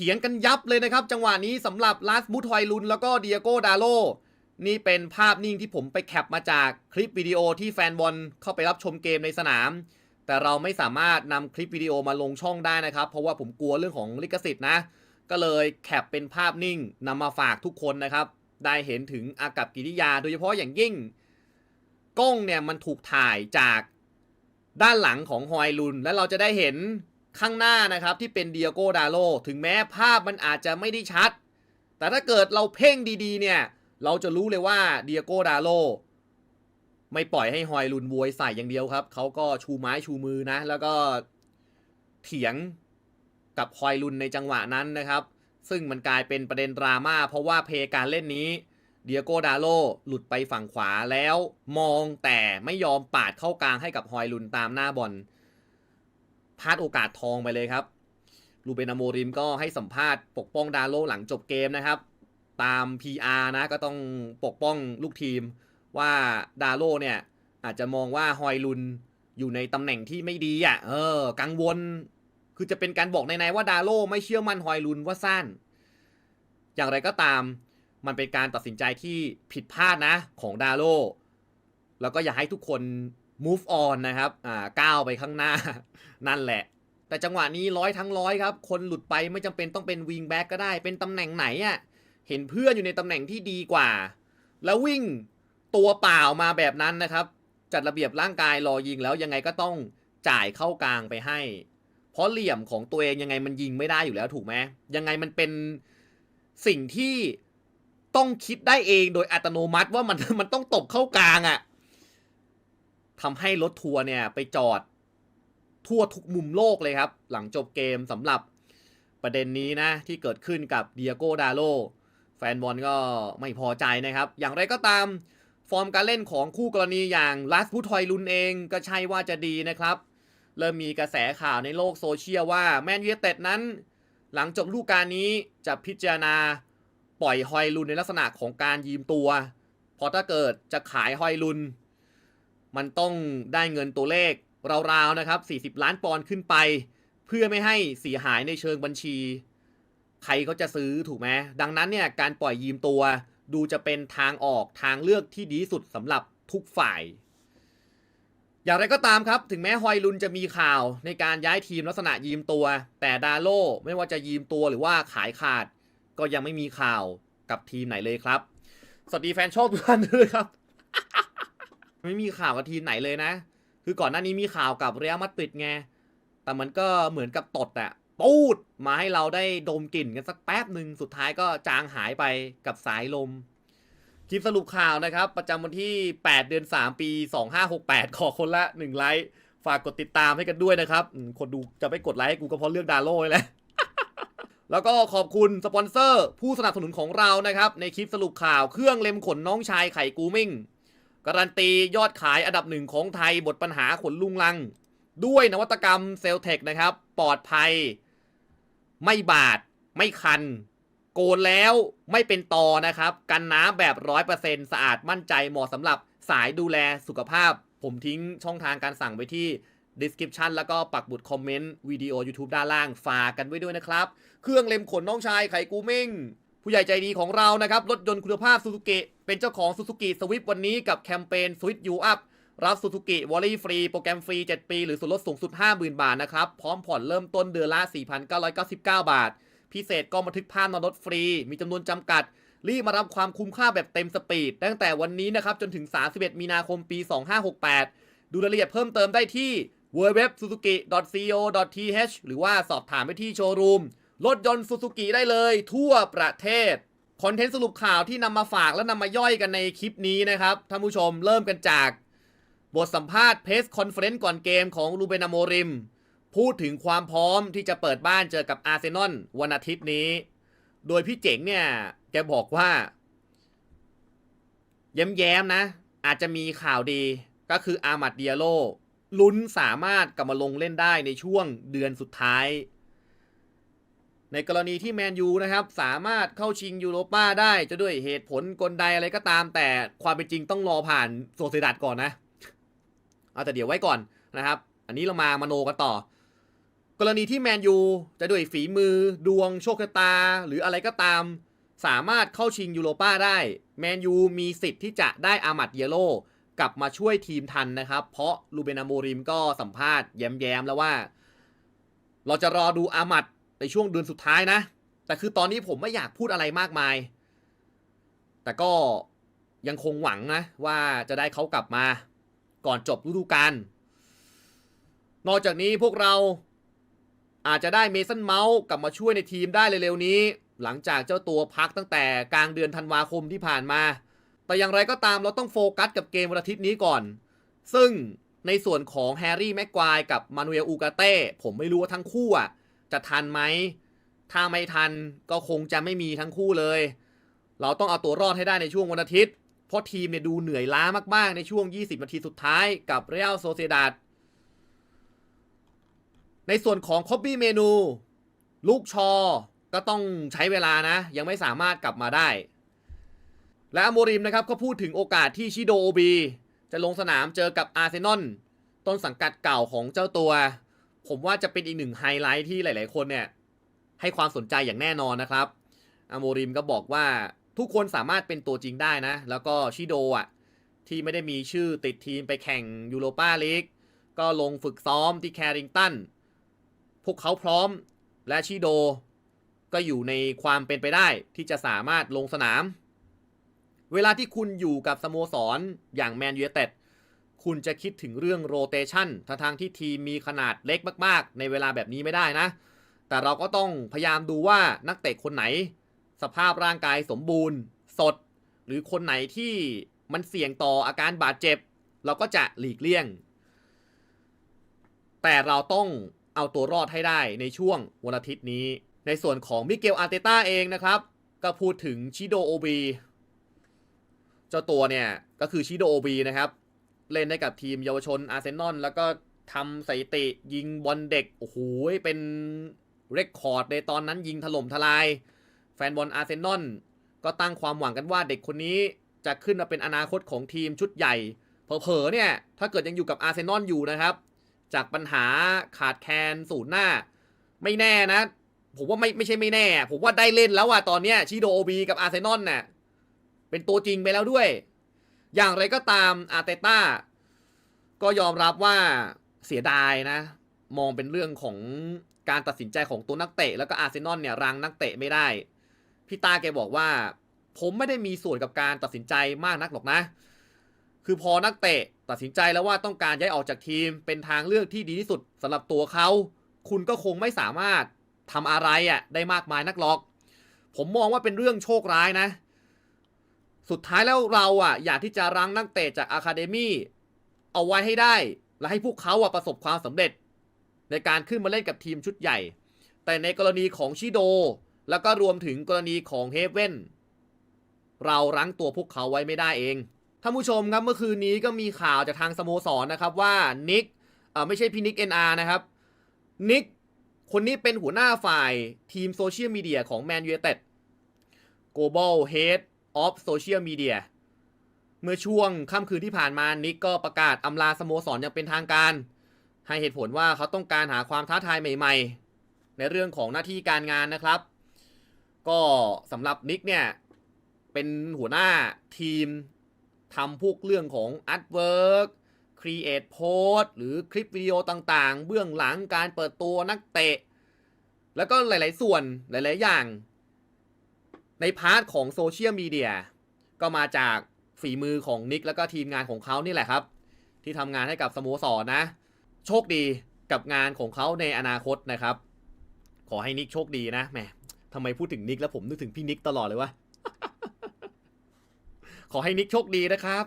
ถียงกันยับเลยนะครับ จังหวะนี้สำหรับลาสบูทอยลุนแล้วก็เดียโกดาโลนี่เป็นภาพนิ่งที่ผมไปแคปมาจากคลิปวิดีโอที่แฟนบอลเข้าไปรับชมเกมในสนาม แต่เราไม่สามารถนำคลิปวิดีโอมาลงช่องได้นะครับ เพราะว่าผมกลัวเรื่องของลิขสิทธิ์นะ ก็เลยแคปเป็นภาพนิ่งนำมาฝากทุกคนนะครับ ได้เห็นถึงอากับกิริยา โดยเฉพาะอย่างยิ่ง กล้องเนี่ยมันถูกถ่ายจากด้านหลังของฮอยลุน และเราจะได้เห็น ข้างหน้านะครับที่เป็นเดียโกดาโลถึงแม้ภาพมันอาจจะไม่ได้ชัด แต่ถ้าเกิดเราเพ่งดีๆ เนี่ย เราจะรู้เลยว่าเดียโกดาโลไม่ปล่อยให้ฮอยลุนบวยใส่อย่างเดียวครับ เขาก็ชูไม้ชูมือนะ แล้วก็เถียงกับฮอยลุนในจังหวะนั้นนะครับ ซึ่งมันกลายเป็นประเด็นดราม่าเพราะว่าเพลย์การเล่นนี้เดียโกดาโลหลุดไปฝั่งขวาแล้วมองแต่ไม่ยอมปาดเข้ากลางให้กับฮอยลุนตามหน้าบอล พลาดโอกาสทองไปเลยครับลูเบนอาโมริมก็ให้สัมภาษณ์ปกป้องดาโลหลังจบเกมนะครับ ตาม PR นะก็ต้องปกป้องลูกทีมว่าดาโลเนี่ย อาจจะมองว่าฮอยลุนอยู่ในตำแหน่งที่ไม่ดีอะ เออ กังวล คือจะเป็นการบอกในๆว่าดาโลไม่เชื่อมั่นฮอยลุนว่าสั้น อย่างไรก็ตามมันเป็นการตัดสินใจที่ผิดพลาดนะของดาโลแล้วก็อยากให้ทุกคน move on นะครับอ่าก้าวไปข้างหน้า นั่นแหละ แต่จังหวะนี้ร้อยทั้งร้อยครับ คนหลุดไปไม่จำเป็นต้องเป็นวิงแบ็กก็ได้ เป็นตำแหน่งไหนอะ่ะเห็นเพื่อนอยู่ในตำแหน่งที่ดีกว่า แล้ววิ่งตัวเปล่ามาแบบนั้นนะครับ จัดระเบียบร่างกายรอยิงแล้วยังไงก็ต้องจ่ายเข้ากลางไปให้ เพราะเหลี่ยมของตัวเองยังไงมันยิงไม่ได้อยู่แล้วถูกไหมยังไงมันเป็นสิ่งที่ต้องคิดได้เองโดยอัตโนมัติว่ามันมันต้องตบเข้ากลางอะ่ะ ทำให้รถทัวร์เนี่ยไปจอดทั่วทุกมุมโลกเลยครับ หลังจบเกมสำหรับประเด็นนี้นะ ที่เกิดขึ้นกับเดียโกดาโลแฟนบอลก็ไม่พอใจนะครับ อย่างไรก็ตามฟอร์มการเล่นของคู่กรณีอย่างลัสพุทอยลุนเองก็ใช่ว่าจะดีนะครับ เริ่มมีกระแสข่าวในโลกโซเชียลว่าแมนยูเต็ดนั้น หลังจบลูกการนี้จะพิจารณาปล่อยฮอยลุนในลักษณะของการยืมตัวพราะถ้าเกิดจะขายฮอยลุน มันต้องได้เงินตัวเลขราวๆนะครับ 40 ล้านปอนด์ขึ้นไป เพื่อไม่ให้เสียหายในเชิงบัญชี ใครเขาจะซื้อถูกไหมดังนั้นเนี่ยการปล่อยยืมตัวดูจะเป็นทางออกทางเลือกที่ดีสุดสำหรับทุกฝ่าย อย่างไรก็ตามครับ ถึงแม้ฮอยลุนจะมีข่าวในการย้ายทีมลักษณะยืมตัว แต่ดาโลไม่ว่าจะยืมตัวหรือว่าขายขาด ก็ยังไม่มีข่าวกับทีมไหนเลยครับ สวัสดีแฟนชอบทุกท่านด้วยครับ ไม่มีข่าวกับทีมไหนเลยนะ คือก่อนหน้านี้มีข่าวกับเรียลมาดริดไง แต่มันก็เหมือนกับตดอะปูดมาให้เราได้ดมกลิ่นกันสักแป๊บหนึ่งสุดท้ายก็จางหายไปกับสายลม คลิปสรุปข่าวนะครับ ประจำวันที่ 8 เดือน 3 ปี 2568 ขอคนละ 1 ไลค์ฝากกดติดตามให้กันด้วยนะครับ คนดูจะไม่กดไลค์ให้กูก็เพราะเรื่องดาโล่นี่แหละแล้วก็ขอบคุณสปอนเซอร์ผู้สนับสนุนของเรานะครับ ในคลิปสรุปข่าวเครื่องเล็มขนน้องชายไข่กูมิ่ง การันตียอดขายอันดับหนึ่งของไทยบทปัญหาขนลุงลัง ด้วยนวัตกรรมเซลเทคนะครับ ปลอดภัย ไม่บาด ไม่คัน โกนแล้วไม่เป็นตอนะครับ กันน้ำแบบร้อยเปอร์เซ็นสะอาดมั่นใจเหมาะสำหรับสายดูแลสุขภาพ ผมทิ้งช่องทางการสั่งไว้ที่ description แล้วก็ปักบุดคอมเมนต์วิดีโอ YouTube ด้านล่างฝากกันไว้ด้วยนะครับ เครื่องเล็มขนน้องชายไขกูมิ่ง ผู้ใหญ่ใจดีของเรานะครับรถยนต์คุณภาพซูซูกิเป็นเจ้าของซูซูกิสวิฟวันนี้กับแคมเปญ Switch You Up รับซูซูกิวอลลี่ฟรีโปรแกรมฟรี 7 ปี หรือส่วนลดสูงสุด 50,000 บาทนะครับ พร้อมผ่อนเริ่มต้นเดือนละ 4,999 บาท พิเศษก็บันทึกภาพนอนรถฟรี มีจำนวนจำกัด รีบมารับความคุ้มค่าแบบเต็มสปีด ตั้งแต่วันนี้นะครับ จนถึง 31 มีนาคมปี 2568 ดูรายละเอียดเพิ่มเติมได้ที่ www.suzuki.co.th หรือว่าสอบถามไปที่โชว์รูม รถยนต์ซูซูกิได้เลยทั่วประเทศ คอนเทนต์สรุปข่าวที่นำมาฝากและนำมาย่อยกันในคลิปนี้นะครับ ท่านผู้ชมเริ่มกันจาก บทสัมภาษณ์เพสคอนเฟรนซ์ก่อนเกมของลูเบนาโมริม พูดถึงความพร้อมที่จะเปิดบ้านเจอกับอาร์เซนอลวันอาทิตย์นี้ โดยพี่เจ๋งเนี่ย แกบอกว่า แย้มๆนะ อาจจะมีข่าวดีก็คืออามัดเดียโลลุ้นสามารถกลับมาลงเล่นได้ในช่วงเดือนสุดท้าย ในกรณีที่แมนยูนะครับสามารถเข้าชิงยูโรป้าได้จะด้วยเหตุผลกลใดอะไรก็ตาม แต่ความเป็นจริงต้องรอผ่านโซเซดัดก่อนนะเอาแต่เดี๋ยวไว้ก่อนนะครับ อันนี้เรามามโนกันต่อ กรณีที่แมนยูจะด้วยฝีมือ ดวงโชคชะตา หรืออะไรก็ตาม สามารถเข้าชิงยูโรป้าได้แมนยูมีสิทธิ์ที่จะได้อามัดเยโลกลับมาช่วยทีมทันนะครับ เพราะลูเบนาโมริมก็สัมภาษณ์แย้มๆแล้วว่า เราจะรอดูอามัด ในช่วงเดือนสุดท้ายนะ แต่คือตอนนี้ผมไม่อยากพูดอะไรมากมาย แต่ก็ยังคงหวังนะว่าจะได้เขากลับมาก่อนจบฤดูกาลนอกจากนี้พวกเราอาจจะได้เมสันเมาส์กลับมาช่วยในทีมได้เร็วๆนี้ หลังจากเจ้าตัวพักตั้งแต่กลางเดือนธันวาคมที่ผ่านมา แต่อย่างไรก็ตามเราต้องโฟกัสกับเกมวันอาทิตย์นี้ก่อน ซึ่งในส่วนของแฮร์รี่แม็กควายกับมานูเอลอูกาเต้ผมไม่รู้ว่าทั้งคู่อะ จะทันไหม ถ้าไม่ทันก็คงจะไม่มีทั้งคู่เลย เราต้องเอาตัวรอดให้ได้ในช่วงวันอาทิตย์ เพราะทีมเนี่ยดูเหนื่อยล้ามากๆ ในช่วง 20 นาทีสุดท้ายกับเรอัลโซเซดาดในส่วนของคอบบี้เมนู ลูกชอ ก็ต้องใช้เวลานะ ยังไม่สามารถกลับมาได้ และอโมริมนะครับก็พูดถึงโอกาสที่ชิโดโอบี จะลงสนามเจอกับอาร์เซนอลต้นสังกัดเก่าของเจ้าตัว ผมว่าจะเป็นอีกหนึ่งไฮไลท์ที่หลาย ๆ คนเนี่ยให้ความสนใจอย่างแน่นอนนะครับอโมริมก็บอกว่าทุกคนสามารถเป็นตัวจริงได้นะ แล้วก็ชิโดอะที่ไม่ได้มีชื่อติดทีมไปแข่งยูโรปาลีกก็ลงฝึกซ้อมที่แคริงตัน พวกเขาพร้อมและชิโดก็อยู่ในความเป็นไปได้ที่จะสามารถลงสนาม เวลาที่คุณอยู่กับสโมสรอย่างแมนยูเต็ด คุณจะคิดถึงเรื่องโรเตชันทั้งที่ทีมมีขนาดเล็กมากๆ ในเวลาแบบนี้ไม่ได้นะ แต่เราก็ต้องพยายามดูว่านักเตะคนไหน สภาพร่างกายสมบูรณ์ สด หรือคนไหนที่มันเสี่ยงต่ออาการบาดเจ็บ เราก็จะหลีกเลี่ยง แต่เราต้องเอาตัวรอดให้ได้ในช่วงวันอาทิตย์นี้ ในส่วนของมิเกลอาร์เตต้าเองนะครับ ก็พูดถึงชิโดโอบีเจ้าตัวเนี่ยก็คือชิโดโอบีนะครับ เล่นได้กับทีมเยาวชนอาร์เซนอลแล้วก็ทำสถิติยิงบอลเด็ก โอ้โห เป็นเรคคอร์ดในตอนนั้นยิงถล่มทลาย แฟนบอลอาร์เซนอลก็ตั้งความหวังกันว่าเด็กคนนี้จะขึ้นมาเป็นอนาคตของทีมชุดใหญ่ เผลอๆเนี่ย ถ้าเกิดยังอยู่กับอาร์เซนอลอยู่นะครับ จากปัญหาขาดแคลนศูนย์หน้า ไม่แน่นะ ผมว่าไม่ไม่ใช่ไม่แน่ ผมว่าได้เล่นแล้วว่ะตอนเนี้ยชิโดโอบีกับอาร์เซนอลน่ะเป็นตัวจริงไปแล้วด้วย อย่างไรก็ตามอาร์เตต้าก็ยอมรับว่าเสียดายนะ มองเป็นเรื่องของการตัดสินใจของตัวนักเตะ แล้วก็อาร์เซนอลเนี่ยรังนักเตะไม่ได้ พี่ตาแกบอกว่า ผมไม่ได้มีส่วนกับการตัดสินใจมากนักหรอกนะ คือพอนักเตะตัดสินใจแล้วว่าต้องการย้ายออกจากทีม เป็นทางเลือกที่ดีที่สุดสำหรับตัวเขา คุณก็คงไม่สามารถทำอะไรอะ่ะได้มากมายนักหรอก ผมมองว่าเป็นเรื่องโชคร้ายนะ สุดท้ายแล้วเราอะอยากที่จะรั้งนักเตะจากอะคาเดมี่เอาไว้ให้ได้ และให้พวกเขาอะประสบความสำเร็จ ในการขึ้นมาเล่นกับทีมชุดใหญ่ แต่ในกรณีของชิโด แล้วก็รวมถึงกรณีของเฮเว่นเรารั้งตัวพวกเขาไว้ไม่ได้เองท่านผู้ชมครับเมื่อคืนนี้ก็มีข่าวจากทางสโมสรนนะครับว่านิกไม่ใช่พี่นิกเอ็นอาร์นะครับนิกคนนี้เป็นหัวหน้าฝ่ายทีมโซเชียลมีเดียของแมนยู i นเต็ด Global Head of Social Media เมื่อช่วงค่ำคืนที่ผ่านมานิกก็ประกาศอำลาสโมสรอย่างเป็นทางการ ให้เหตุผลว่าเขาต้องการหาความท้าทายใหม่ๆ ในเรื่องของหน้าที่การงานนะครับ ก็สำหรับนิกเนี่ย เป็นหัวหน้าทีมทำพวกเรื่องของ artwork create post หรือคลิปวิดีโอต่างๆ เบื้องหลังการเปิดตัวนักเตะ แล้วก็หลายๆส่วนหลาย ๆ อย่าง ในพาร์ทของโซเชียลมีเดียก็มาจากฝีมือของนิกแล้วก็ทีมงานของเขานี่แหละครับ ที่ทำงานให้กับสโมสรนะ โชคดีกับงานของเขาในอนาคตนะครับ ขอให้นิกโชคดีนะแหมทำไมพูดถึงนิกแล้วผมนึกถึงพี่นิกตลอดเลยวะขอให้นิกโชคดีนะครับ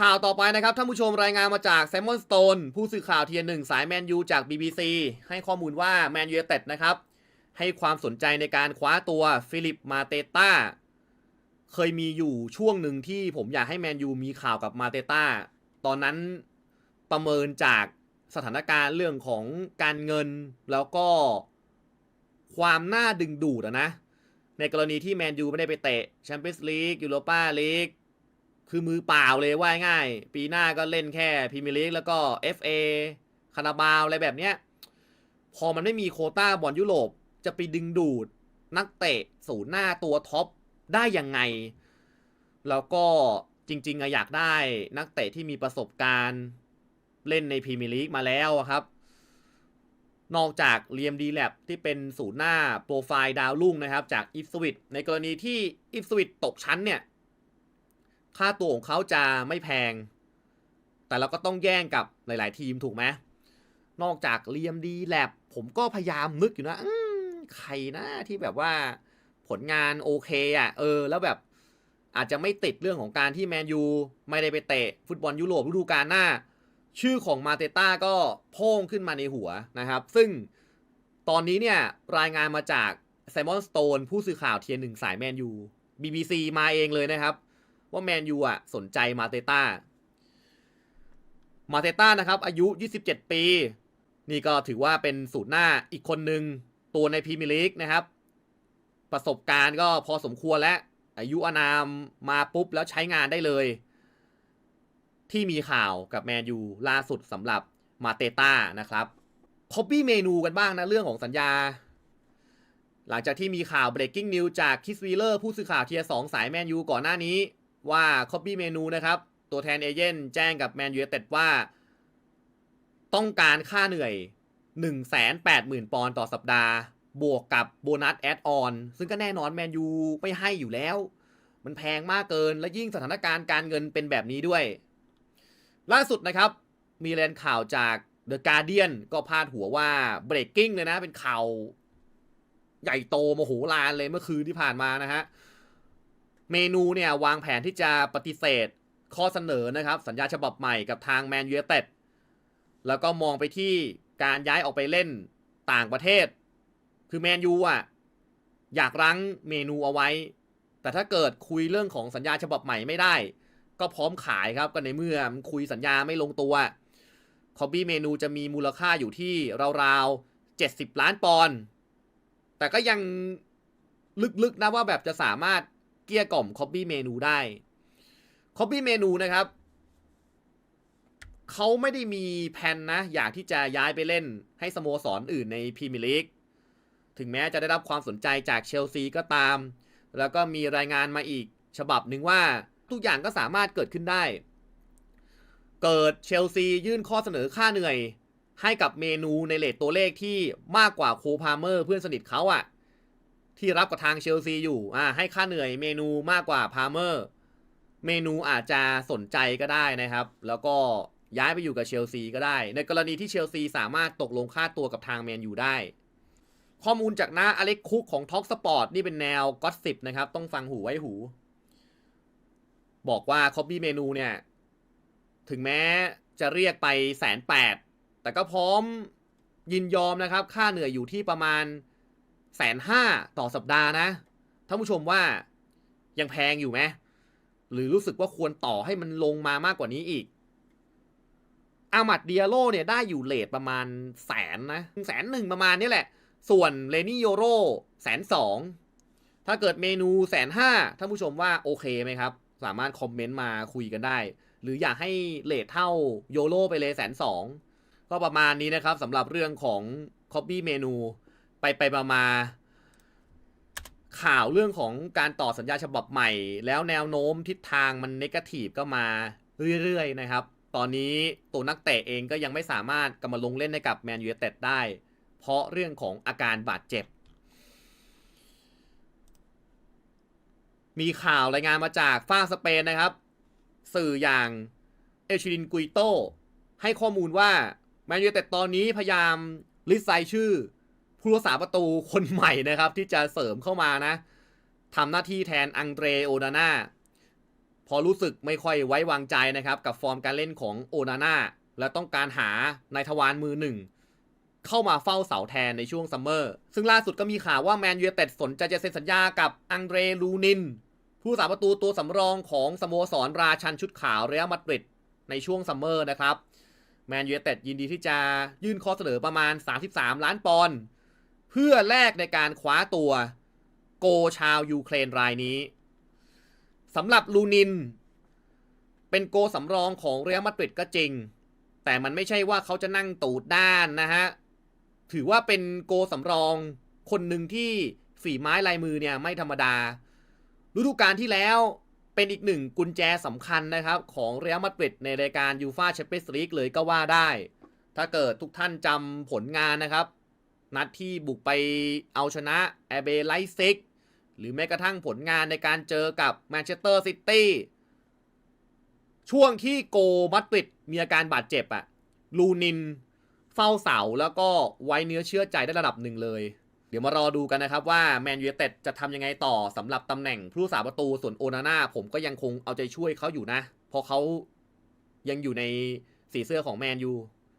ข่าวต่อไปนะครับท่านผู้ชมรายงานมาจากแซมมอนสโตนผู้สื่อข่าวเทียนหนึ่งสายแมนยูจาก BBC ให้ข้อมูลว่าแมนยูเต็ดนะครับ ให้ความสนใจในการคว้าตัวฟิลิปมาเตต้า เคยมีอยู่ช่วงหนึ่งที่ผมอยากให้แมนยูมีข่าวกับมาเตต้า ตอนนั้นประเมินจากสถานการณ์เรื่องของการเงินแล้วก็ความน่าดึงดูดนะ ในกรณีที่แมนยูไม่ได้ไปเตะแชมเปี้ยนส์ลีกยูโรปาลีกคือมือเปล่าเลยว่าง่าย ปีหน้าก็เล่นแค่พรีเมียร์ลีกแล้วก็ FA คาราบาวอะไรแบบเนี้ย พอมันไม่มีโคต้าบอลยุโรป จะไปดึงดูดนักเตะศูนย์หน้าตัวท็อปได้ยังไง แล้วก็จริงๆอยากได้นักเตะที่มีประสบการณ์เล่นในพรีเมียร์ลีกมาแล้วครับ นอกจากเลียมดีแลบที่เป็นศูนย์หน้าโปรไฟล์ดาวรุ่งนะครับ จากอิฟสวิตในกรณีที่อิฟสวิตตกชั้นเนี่ย ค่าตัวของเขาจะไม่แพง แต่เราก็ต้องแย่งกับหลาย ๆ ทีมถูกไหมนอกจากเลียมดีแลบผมก็พยายามนึกอยู่นะอื ใครนะที่แบบว่าผลงานโอเคอะ เออ แล้วแบบอาจจะไม่ติดเรื่องของการที่แมนยูไม่ได้ไปเตะฟุตบอลยุโรปฤดูกาลหน้า ชื่อของมาเตต้าก็โพ่งขึ้นมาในหัวนะครับ ซึ่งตอนนี้เนี่ยรายงานมาจากไซมอนสโตนผู้สื่อข่าวเทียนหนึ่งสายแมนยู BBC มาเองเลยนะครับ ว่าแมนยูอะสนใจมาเตต้า มาเตต้านะครับ อายุ 27 ปี นี่ก็ถือว่าเป็นสูตรหน้าอีกคนหนึ่ง ตัวในพรีเมียร์ลีกนะครับ ประสบการณ์ก็พอสมควรและอายุอานามมาปุ๊บแล้วใช้งานได้เลย ที่มีข่าวกับแมนยูล่าสุดสำหรับมาเตต้านะครับคอปปี้เมนูกันบ้างนะ เรื่องของสัญญา หลังจากที่มีข่าว breaking news จากคิสวีเลอร์ผู้สื่อข่าวเทียสองสายแมนยูก่อนหน้านี้ ว่าคอปปี้เมนูนะครับ ตัวแทนเอเย่นแจ้งกับแมนยูเต็ดว่า ต้องการค่าเหนื่อย 180,000 ปอนด์ต่อสัปดาห์ บวกกับโบนัสแอดออน ซึ่งก็แน่นอนแมนยูไม่ให้อยู่แล้ว มันแพงมากเกิน และยิ่งสถานการณ์การเงินเป็นแบบนี้ด้วย ล่าสุดนะครับ มีแรนข่าวจาก The Guardian ก็พาดหัวว่า breaking เลยนะ เป็นข่าวใหญ่โตโมโหลานเลยเมื่อคืนที่ผ่านมานะฮะ เมนูเนี่ยวางแผนที่จะปฏิเสธข้อเสนอนะครับ สัญญาฉบับใหม่กับทางแมนยูเต็ดแล้วก็มองไปที่ การย้ายออกไปเล่นต่างประเทศ คือแมนยูอะอยากรั้งเมนูเอาไว้ แต่ถ้าเกิดคุยเรื่องของสัญญาฉบับใหม่ไม่ได้ ก็พร้อมขายครับก็ในเมื่อมันคุยสัญญาไม่ลงตัวคอบบี้เมนูจะมีมูลค่าอยู่ที่ราวๆ 70 ล้านปอนด์แต่ก็ยังลึกๆนะว่าแบบจะสามารถเกลี้ยกล่อมคอบบี้เมนูได้คอบบี้เมนูนะครับ เขาไม่ได้มีแผนนะ อยากที่จะย้ายไปเล่นให้สโมสรออื่นในพรีเมียร์ลีกถึงแม้จะได้รับความสนใจจากเชลซีก็ตาม แล้วก็มีรายงานมาอีกฉบับหนึ่งว่าทุกอย่างก็สามารถเกิดขึ้นได้ เกิดเชลซียื่นข้อเสนอค่าเหนื่อย ให้กับเมนูในเลทตัวเลขที่มากกว่าโคพาเมอร์เพื่อนสนิทเขาอะที่รับกับทางเชลซีอยู่อ่าให้ค่าเหนื่อยเมนูมากกว่าพาเมอร์ เมนูอาจจะสนใจก็ได้นะครับ แล้วก็ ย้ายไปอยู่กับเชลซีก็ได้ ในกรณีที่เชลซีสามารถตกลงค่าตัวกับทางแมนยูได้ ข้อมูลจากหน้าอเล็กคุกของท็อกสปอร์ตนี่เป็นแนวก็สิบนะครับ ต้องฟังหูไว้หู บอกว่าคอบบี้เมนูเนี่ย ถึงแม้จะเรียกไปแสนแปดแต่ก็พร้อมยินยอมนะครับ ค่าเหนื่อยอยู่ที่ประมาณแสนห้าต่อสัปดาห์นะท่านผู้ชมว่ายังแพงอยู่ไหมหรือรู้สึกว่าควรต่อให้มันลงมามากกว่านี้อีก อามัดเดียโลเนี่ยได้อยู่เลทประมาณแสนนะแสนหนึ่งประมาณนี้แหละ ส่วนเลนี่โยโรแสนสองถ้าเกิดเมนูแสนห้าท่านผู้ชมว่าโอเคไหมครับ สามารถคอมเมนต์มาคุยกันได้ หรืออยากให้เลทเท่าโยโรไปเลยแสนสองก็ประมาณนี้นะครับสำหรับเรื่องของคอ p ปี้เมนูไปไปมามาข่าวเรื่องของการต่อสัญญาฉบับใหม่ แล้วแนวโน้มทิศทางมันเนกาทีฟก็มาเรื่อยๆนะครับ ตอนนี้ตัวนักเตะเองก็ยังไม่สามารถกลับมาลงเล่นให้กับแมนยูเต็ดได้ เพราะเรื่องของอาการบาดเจ็บ มีข่าวรายงานมาจากฝ้าสเปนนะครับ สื่ออย่างเอชิลินกุยโตให้ข้อมูลว่าแมนยูเต็ดตอนนี้พยายามลิสต์รายชื่อ ผู้รักษาประตูคนใหม่นะครับ ที่จะเสริมเข้ามานะทำหน้าที่แทนอังเดรโอนาน่า พอรู้สึกไม่ค่อยไว้วางใจนะครับกับฟอร์มการเล่นของโอนาน่าและต้องการหานายทวารมือหนึ่งเข้ามาเฝ้าเสาแทนในช่วงซัมเมอร์ซึ่งล่าสุดก็มีข่าวว่าแมนยูเต็ดสนใจจะเซ็นสัญญากับอังเดรลูนิน ผู้รักษาประตูตัวสำรองของสโมสรราชันชุดขาวเรอัลมาดริดในช่วงซัมเมอร์นะครับแมนยูเต็ดยินดีที่จะยื่นข้อเสนอประมาณ 33 ล้านปอนด์เพื่อแลกในการคว้าตัวโกชาวยูเครนรายนี้ สำหรับลูนิน เป็นโกสำรองของเรอัลมาดริดก็จริง แต่มันไม่ใช่ว่าเขาจะนั่งตูดด้านนะฮะ ถือว่าเป็นโกสำรองคนหนึ่งที่ฝีไม้ลายมือเนี่ยไม่ธรรมดา ฤดูกาลที่แล้วเป็นอีกหนึ่งกุญแจสำคัญนะครับของเรอัลมาดริดในรายการยูฟาแชมเปี้ยนส์ลีกเลยก็ว่าได้ ถ้าเกิดทุกท่านจำผลงานนะครับ นัดที่บุกไปเอาชนะแอเบไลซิก หรือแม้กระทั่งผลงานในการเจอกับแมนเชสเตอร์ซิตี้ช่วงที่โกมัดริดมีอาการบาดเจ็บอะลูนินเฝ้าเสาแล้วก็ไว้เนื้อเชื่อใจได้ระดับหนึ่งเลย เดี๋ยวมารอดูกันนะครับว่าแมนยูเต็ดจะทำยังไงต่อสำหรับตำแหน่งผู้รักษาประตูส่วนโอนาน่าผมก็ยังคงเอาใจช่วยเขาอยู่นะเพราะเขายังอยู่ในสีเสื้อของแมนยู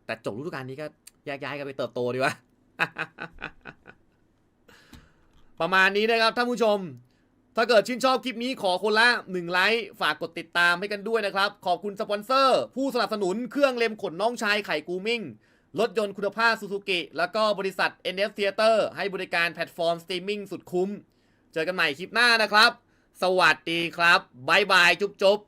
แต่จบฤดูกาลนี้ก็แยกย้ายกันไปเติบโตดีวะ ประมาณนี้นะครับท่านผู้ชม ถ้าเกิดชื่นชอบคลิปนี้ขอคนละ1ไลค์ฝากกดติดตามให้กันด้วยนะครับ ขอบคุณสปอนเซอร์ ผู้สนับสนุนเครื่องเล็มขนน้องชายไข่กูมิ่งรถยนต์คุณภาพซูซูกิแล้วก็บริษัท NF Theater ให้บริการแพลตฟอร์มสตรีมมิ่งสุดคุ้ม เจอกันใหม่คลิปหน้านะครับ สวัสดีครับบายบาย จุ๊บจุ๊บ